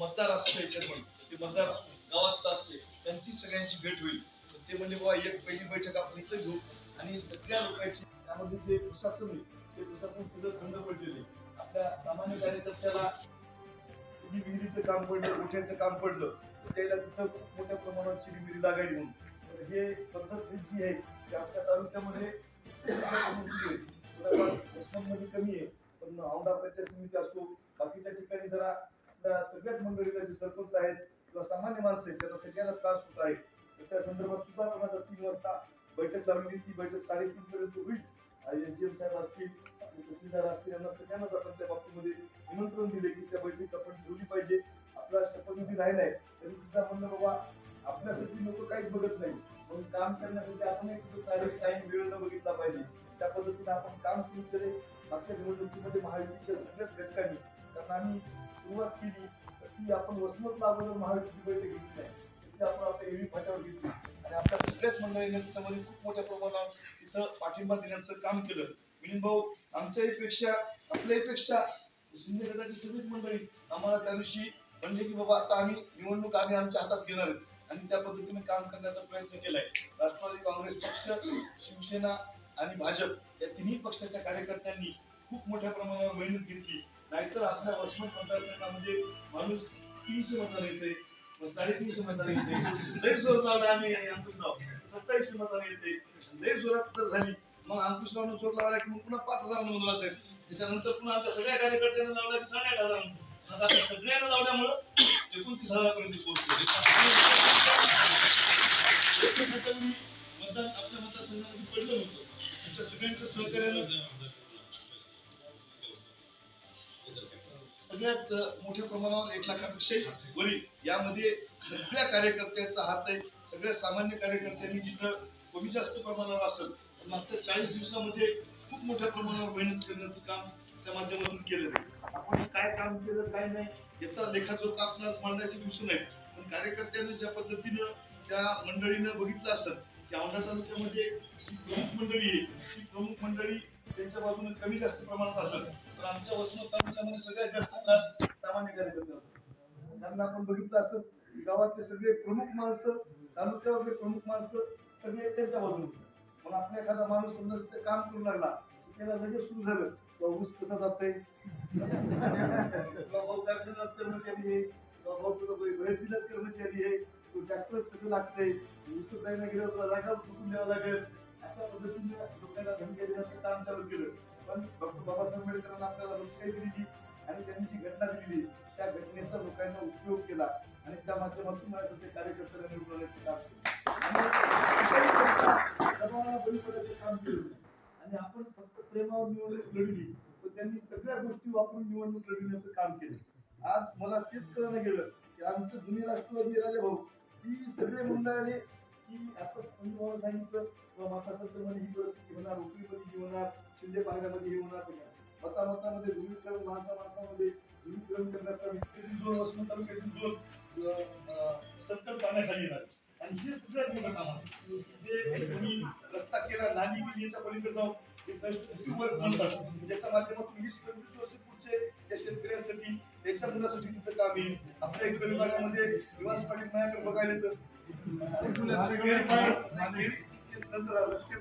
मतदार असतो याच्यामुळे ते मतदार गावात असते त्यांची सगळ्यांची भेट होईल. ते म्हणजे बाबा एक पहिली बैठक आपण इथं घेऊ. आणि सगळ्या लोकांची त्यामध्ये जे प्रशासन आहे ते प्रशासन सगळं थंड पडलेले आपल्या सामान्य कार्यकर्त्याला विहिरीचं काम पडलं मोठ्याचं काम पडलं त्याला तिथं खूप मोठ्या प्रमाणात चिरीमिरी लागायची म्हणून. तर हे पद्धत जी आहे ती आपल्या तालुक्यामध्ये सुरू कमी आहे. पण औंढा पंचायत समिती असो बाकीच्या ठिकाणी जरा सगळ्याच मंडळीला जे सरपंच आहेत किंवा सामान्य माणसं आहेत त्यांना सगळ्यांना त्रास होत आहे. तर त्या संदर्भात सुद्धा आपण तीन वाजता बैठक लावली ती बैठक साडेतीन पर्यंत होईल. एस डी एम साहेब असतील तहसीलदार असतील यांना सगळ्यांनाच आपण त्या बाबतीमध्ये निमंत्रण दिले की त्या बैठक आपण ठेवली पाहिजे. आपला शपथविधी राहिलाय तरी सुद्धा म्हणलं बाबा आपल्यासाठी लोक काहीच बघत नाही म्हणून काम करण्यासाठी आपण एक तारीख टाइम वेळ न बघितला पाहिजे. त्या पद्धतीने आपण काम सुरू केले मागच्या निवडणुकीमध्ये महायुतीच्या सगळ्याच घटकांनी. कारण आम्ही सुरुवात केली तर ती आपण वसमतला अगोदर महायुतीची बैठक घेतली नाही तिथे आपण आपल्या एळी फाट्यावर घेतली आणि आपल्या सगळ्याच मंडळीने त्याच्यामध्ये खूप मोठ्या प्रमाणात तिथं पाठिंबा देण्याचं काम केलं. मिलिंद भाऊ आमच्याही पेक्षा आपल्याही पेक्षा शिंदे गटाची सगळीच मंडळी आम्हाला त्या दिवशी म्हणले की बाबा आता आम्ही निवडणूक आम्ही आमच्या हातात घेणार आणि त्या पद्धतीने काम करण्याचा प्रयत्न केलाय. राष्ट्रवादी काँग्रेस पक्ष शिवसेना आणि भाजप या तिन्ही पक्षाच्या कार्यकर्त्यांनी खूप मोठ्या प्रमाणावर मेहनत घेतली. नाहीतर आपल्या वसमत मतदारसंघामध्ये माणूस तीनशे मतदार येते साडेतीनशे मतदार येते. लय जोर लावला आम्ही अंकुशराव. सत्तावीसशे मतदार येते. लय जोरात जर झाली. मग अंकुशरावनं जोर लावला की मग पुन्हा पाच हजार नोंदला असेल. त्याच्यानंतर पुन्हा आमच्या सगळ्या कार्यकर्त्यांना लावला की साडेआठ हजार आता सगळ्यांना लावल्यामुळं एकोणतीस हजारापर्यंत पोहोचतो मतदान आपल्या मतदारसंघामध्ये पडलं होतं आमच्या सगळ्यांच्या सहकार्यानं सगळ्यात मोठ्या प्रमाणावर एक लाखापेक्षा वरील यामध्ये सगळ्या कार्यकर्त्यांचा हात आहे. सगळ्या सामान्य कार्यकर्त्यांनी जिथं कमी जास्त प्रमाणावर असेल तर मागच्या चाळीस दिवसामध्ये खूप मोठ्या प्रमाणावर मेहनत करण्याचं काम त्या माध्यमातून केलं आहे. आपण काय काम केलं काय नाही याचा लेखाजोखा आपल्याला मांडण्याची दिसून आहे पण कार्यकर्त्यांनी ज्या पद्धतीनं त्या मंडळीनं बघितलं असेल की औंढा तालुक्यामध्ये प्रमुख मंडळी आहे ती प्रमुख मंडळी त्यांच्या बाजूने कमी जास्त प्रमाणात असेल तर आमच्या वसमत तालुक्यामध्ये सगळ्यात जास्त त्रास सामान्य कार्यकर्ते होतात. त्यांना आपण बघितलं असं गावातले सगळे प्रमुख माणसं तालुक्यावरले प्रमुख माणसं सगळे त्यांच्या बाजूने. मग आपला एखादा माणूस समजा तिथे काम करू लागला त्याला लगेच सुरू झालं "तो ऊस कसा जातंय? कर्मचारी आहे. तुला भाऊ तुला बाहेर जिल्ह्यात कर्मचारी आहे. तू ट्रॅक्टर कसं लागतंय? ऊस जायला गेलं तुला जागा फुटून द्यावं लागेल? अशा पद्धतीने लोकांना धमक्या देण्याचं काम चालू केलं. पण डॉक्टर बाबासाहेब आंबेडकरांना आपल्याला लोकशाही दिली आणि त्यांनी जी घटना दिली त्या घटनेचा लोकांना उपयोग केला. आणि त्या माध्यमातून माझ्यासारखे कार्यकर्त्यांना निवडून आणण्याचं काम केलं. आणि काम केलं. आणि आपण फक्त प्रेमावर निवडणूक लढली तर त्यांनी सगळ्या गोष्टी वापरून निवडणूक लढविण्याचं काम केलं. आज मला तेच कळलं गेलं की आमचं जुने राष्ट्रवादी राजा भाऊ ती सगळे मंडळाने की आता संघ सांगितलं किंवा माता संतमध्ये ही परिस्थिती होणार उकळीमध्ये होणार शिंदे पाण्यामध्ये हे होणार मता मतामध्ये ध्रुवीकरण माणसा माणसामध्ये ध्रुवीकरण करण्याचा दोन वसमत तालुक्यातील अं, संकल्प पाण्याखाली येणार आणि हे सगळ्यात मोठं काम जे कोणी रस्ता केला नाली केली याच्या पलीकडे जाऊन ज्याच्या माध्यमातून वीस पंचवीस वर्ष पुढचे त्या शेतकऱ्यांसाठी त्यांच्या मुलासाठी तिथं काम येईल आपल्या इकडे विभागामध्ये निवास पाटील माझ्याकडे बघायला येतं. नंतर रस्ते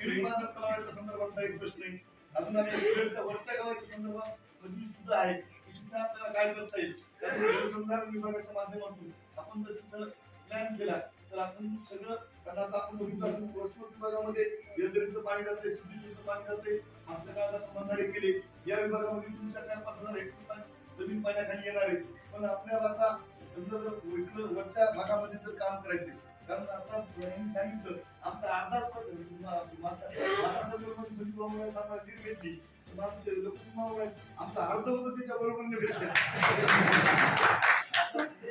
पुढे उतरून दाखवून तलावाच्या संदर्भातला एक प्रश्न आहे अजून आम्ही केळीच्या वरच्या गावाच्या संदर्भात नदी सुद्धा आहे ती सुद्धा आपल्याला काय करता येईल त्यामुळे जलसंधारण विभागाच्या माध्यमातून आपण जर तिथं प्लॅन केला तर आपण सगळं कारण आता आपण बघितलं वस्तू विभागामध्ये येलदरीचं पाणी जाते सिद्धेश्वरचं पाणी जाते आमच्या काळात आपण बंधारे केले या विभागामध्ये तुमच्या चार पाच हजार हेक्टर पाणी जमीन पाण्याखाली येणार आहे पण आपल्याला आता समजा जर वरच्या भागामध्ये जर काम करायचे कारण आता यांनी सांगितलं आमचा अर्धा स- घेतली आमचे लोकसभा आमचा अर्ध होतं त्याच्या बरोबर भेटला.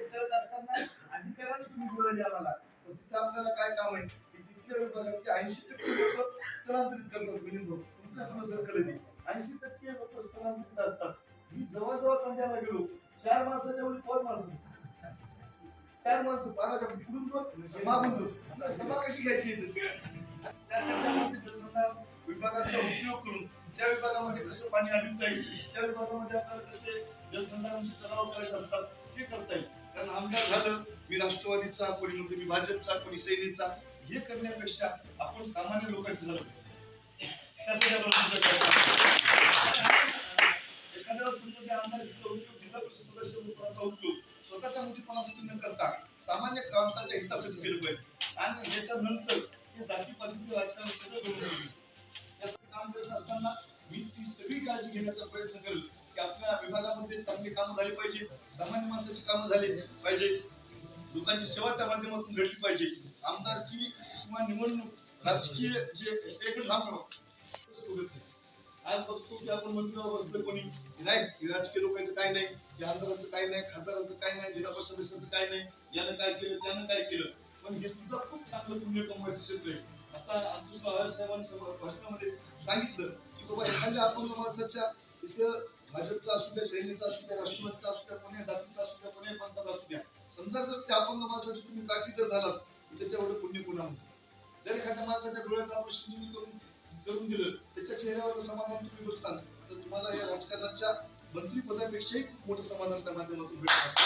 करत असताना अधिकाराने तुम्ही आम्हाला. तिथं आपल्याला काय काम आहे? तिथल्या ऐंशी टक्के लोक स्थलांतरित करतात मिलिंद भाऊ ऐंशी टक्के लोक स्थलांतरित असतात. मी जवळजवळ कंद्याला गेलो. चार माणसाच्या वरी पाच माणसं? चार माणसं. पाराच्या पुढून दोन मागून दोन सभा कशी घ्यायची त्यासाठी जलसंधारण विभागाचा उपयोग करून त्या विभागामध्ये कसं पाणी आणलं जाईल त्या विभागामध्ये आपल्याला कसे जलसंधारणचे तलाव करायचे असतात ते करता येईल. कारण आमदार झालं मी राष्ट्रवादीचा कोणी म्हणतो मी भाजपचा कोणी सेनेचा हे करण्यापेक्षा आपण सामान्य लोकांचे झालं. त्या एखाद्याला समजा त्या आमदार उपयोग जिल्हा परिषद सदस्य उपयोग स्वतःच्या मोठीपणासाठी न करता सामान्य माणसाच्या हितासाठी केलं पाहिजे. आणि याच्यानंतर हे जातीपातीचं राजकारण सगळं घडून काम करत असताना मी ती सगळी काळजी घेण्याचा प्रयत्न करेल की आपल्या विभागामध्ये चांगली कामं झाली पाहिजे सामान्य माणसाची कामं झाली पाहिजे. लोकांची सेवा त्या माध्यमातून घडली पाहिजे. आमदारकी किंवा निवडणूक राजकीय जे एक थांब आज बघतो की आपण मंत्र्यावर बसलं कोणी नाही राजकीय लोकांचं काय नाही या आमदारांचं काय नाही खासदारांचं काय नाही जिल्हा परिषदेचं काय नाही यानं काय केलं त्यानं काय केलं? पण हे सुद्धा खूप चांगलं पुण्य कमवायचं क्षेत्र आहे. आता अब्दुल पवार साहेबांनी भाषणामध्ये सांगितलं की बाबा एखाद्या अपंग माणसाच्या इथं भाजपचा असू द्या सैनिकचा असू द्या राष्ट्रवादीचा असू द्या कोणी जातीचा असू द्या कोणी पंथाचा असू द्या समजा जर त्या अपंग माणसाची तुम्ही काठी जर झालात तर त्याच्या एवढं पुण्य पुन्हा म्हणतो जर एखाद्या माणसाच्या डोळ्यात ऑपरेशन तुम्ही करून करून दिलं. त्याच्या चेहऱ्यावर समाधान तुम्ही सांग. तर तुम्हाला या राजकारणाच्या मंत्री पदापेक्षाही खूप मोठं समाधान त्या माध्यमातून भेटत असतं.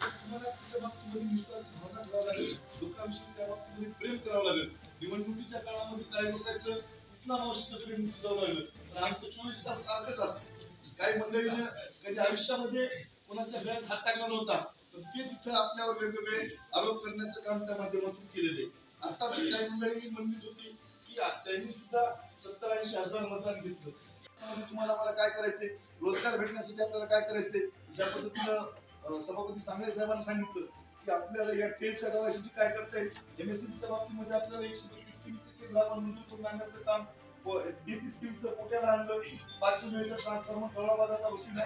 तुम्हाला तुमच्या बाबतीमध्ये निस्वार्थी भावना ठेवावं लागेल. लोकांविषयी त्या बाबतीमध्ये प्रेम करावं लागेल. निवडणुकीच्या काळामध्ये काय बघायचं? कुठला मावशीचं प्रेम सुचावं लागलं? तर आमचं चोवीस तास सारखंच असतं. काही मंडळीनं कधी आयुष्यामध्ये कोणाच्या गळ्यात हात टाकला नव्हता. पण ते तिथं आपल्यावर वेगवेगळे आरोप करण्याचं काम त्या माध्यमातून केलेलं आहे. आता काही मंडळी म्हणत होती की त्यांनी सुद्धा सत्तर ऐंशी हजार मतदान घेतलं तुम्हाला मला काय करायचंय? रोजगार भेटण्यासाठी आपल्याला काय करायचंय? ज्या पद्धतीनं सभापती सांगळे साहेबांनी सांगितलं की आपल्याला या ट्रेडच्या गावासाठी काय करता येईल? एमएससीच्या बाबतीमध्ये आपल्याला एकशे बत्तीस स्कीमचं केंद्र आपण मंजूर करून आणण्याचं काम डीपी स्कीमचं पोट्याला आणलं पाचशे मिळचं ट्रान्सफॉर्मर कळाबाजाचा वशिला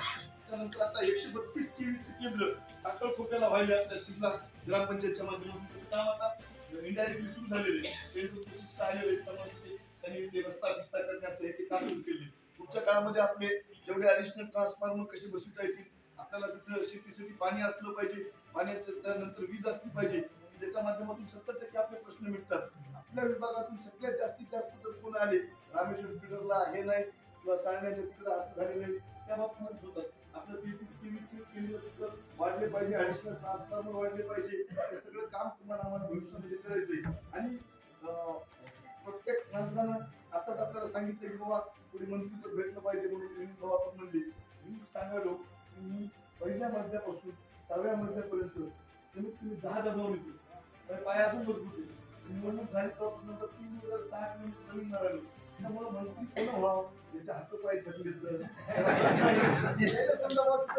त्यानंतर आता एकशे बत्तीस केवीचं केंद्र टाकळ खोट्याला व्हायला आपल्या शिमला ग्रामपंचायतच्या माध्यमातून. काम आता इंडायरेक्टली सुरू झालेले आलेले त्यामध्ये त्यांनी ते रस्ता बिस्ता करण्याचं हे ते काम सुरू केले पुढच्या काळामध्ये आपले जेवढे ॲडिशनल ट्रान्सफॉर्मर कसे बसविता येतील आपल्याला तिथं शेतीसाठी पाणी असलं पाहिजे. पाण्याचं त्यानंतर वीज असली पाहिजे. त्याच्या माध्यमातून सत्तर टक्के आपले प्रश्न मिटतात. आपल्या विभागातून सगळ्यात जास्तीत जास्त जर कोण आले? रामेश्वर फिडरला हे नाही किंवा सांगण्याच्या तिकडे असं झालेलं आहे त्या बाबतीमध्ये होतात आपलं तेहतीस केवीचे केंद्र वाढले पाहिजे. अडिशनल ट्रान्सफॉर्मर वाढले पाहिजे. काम तुम्हाला आम्हाला भविष्यामध्ये करायचंय. आणि प्रत्येक माणसानं आताच आपल्याला सांगितलं की बाबा थोडी मंत्रीपद भेटलं पाहिजे म्हणून मी बाबा आपण म्हणले. मी सांगायलो की मी पहिल्या मध्यापासून सहाव्या मध्यापर्यंत कमीत कमी दहा जाऊन येतो तर पाय अजून मजबूत आहे निवडणूक झाली तेव्हापासून नंतर तीन हजार सहा किलोमीटर नवीन मिळाले त्यामुळे मंत्री कोण व्हावं? त्याच्या हात पाय थकले तर संदर्भात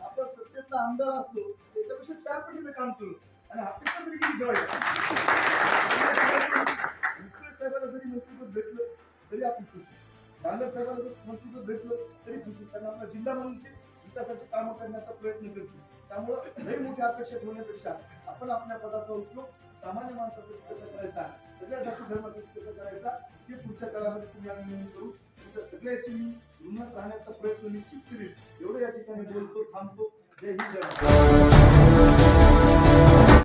आपण सत्तेतला आमदार असलो त्याच्यापेक्षा चार पटीचं काम करू. आणि अपेक्षा तरी किती ठेवायची साहेबाला जरी मंत्रिपद भेटलं तरी आपण खुश आहे. साहेबाला जर मंत्रिपद भेटलं तरी खुश कारण आपला जिल्हा म्हणून ते विकासाची कामं करण्याचा प्रयत्न करतो त्यामुळं लई मोठी अपेक्षा ठेवण्यापेक्षा आपण आपल्या पदाचा उपयोग सामान्य माणसासाठी कसा करायचा? सगळ्या जाती धर्मासाठी कसा करायचा? हे पुढच्या काळामध्ये तुम्ही आम्ही नेहमी करू. तुमच्या सगळ्याची मी ऋणात राहण्याचा प्रयत्न निश्चित करेल एवढं या ठिकाणी बोलतो थांबतो. जय हिंद. जय